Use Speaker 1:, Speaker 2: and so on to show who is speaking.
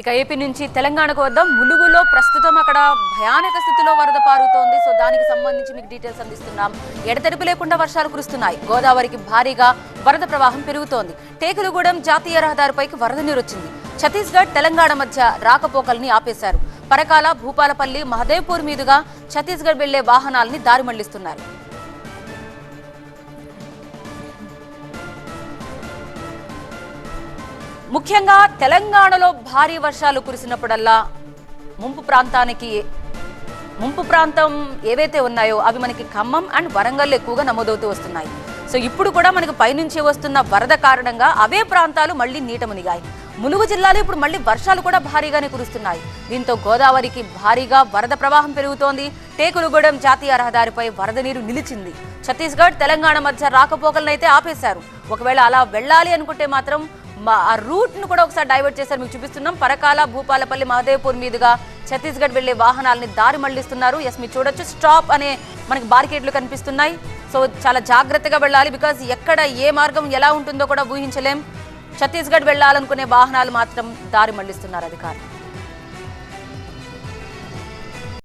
Speaker 1: ఇక ఏపీ నుంచి తెలంగాణకు వద్దాం. ములుగులో ప్రస్తుతం అక్కడ భయానక స్థితిలో వరద పారుతోంది సో దానికి సంబంధించి మీకు డీటెయిల్స్ అందిస్తున్నాం. ఎడతెరిపి లేకుండా వర్షాలు కురుస్తున్నాయి. గోదావరికి భారీగా వరద ప్రవాహం పెరుగుతోంది. టేకులగూడెం జాతీయ రహదారిపైకి వరద నీరు వచ్చింది ఛత్తీస్గఢ్ తెలంగాణ మధ్య రాకపోకల్ని ఆపేశారు. పరకాల భూపాలపల్లి మహదేవ్పూర్ మీదుగా ఛత్తీస్గఢ్ వెళ్ళే వాహనాల్ని దారి మళ్ళిస్తున్నారు. ముఖ్యంగా తెలంగాణలో భారీ వర్షాలు కురిసినప్పుడల్లా ముంపు ప్రాంతానికి ముంపు ప్రాంతం ఏవైతే ఉన్నాయో అవి మనకి ఖమ్మం అండ్ వరంగల్ ఎక్కువగా నమోదవుతూ వస్తున్నాయి. సో ఇప్పుడు కూడా మనకు పైనుంచి వస్తున్న వరద కారణంగా అవే ప్రాంతాలు మళ్ళీ నీట మునిగాయి ములుగు జిల్లాలో ఇప్పుడు మళ్ళీ వర్షాలు కూడా భారీగానే కురుస్తున్నాయి. దీంతో గోదావరికి భారీగా వరద ప్రవాహం పెరుగుతోంది. టేకులుగూడెం జాతీయ రహదారిపై వరద నీరు నిలిచింది. ఛత్తీస్గఢ్ తెలంగాణ మధ్య రాకపోకలను అయితే ఆపేశారు. ఒకవేళ అలా వెళ్ళాలి అనుకుంటే మాత్రం ఆ రూట్ను కూడా ఒకసారి డైవర్ట్ చేశారు. మీకు చూపిస్తున్నాం. పరకాల భూపాలపల్లి మహదేవ్పూర్ మీదుగా ఛత్తీస్గఢ్ వెళ్ళే వాహనాలని దారి మళ్ళిస్తున్నారు. ఎస్ మీరు చూడొచ్చు. స్టాప్ అనే మనకి బార్కెట్లు కనిపిస్తున్నాయి. సో చాలా జాగ్రత్తగా వెళ్ళాలి బికాజ్ ఎక్కడ ఏ మార్గం ఎలా ఉంటుందో కూడా ఊహించలేం. ఛత్తీస్గఢ్ వెళ్ళాలనుకునే వాహనాలు మాత్రం దారి మళ్ళిస్తున్నారు అధికారులు.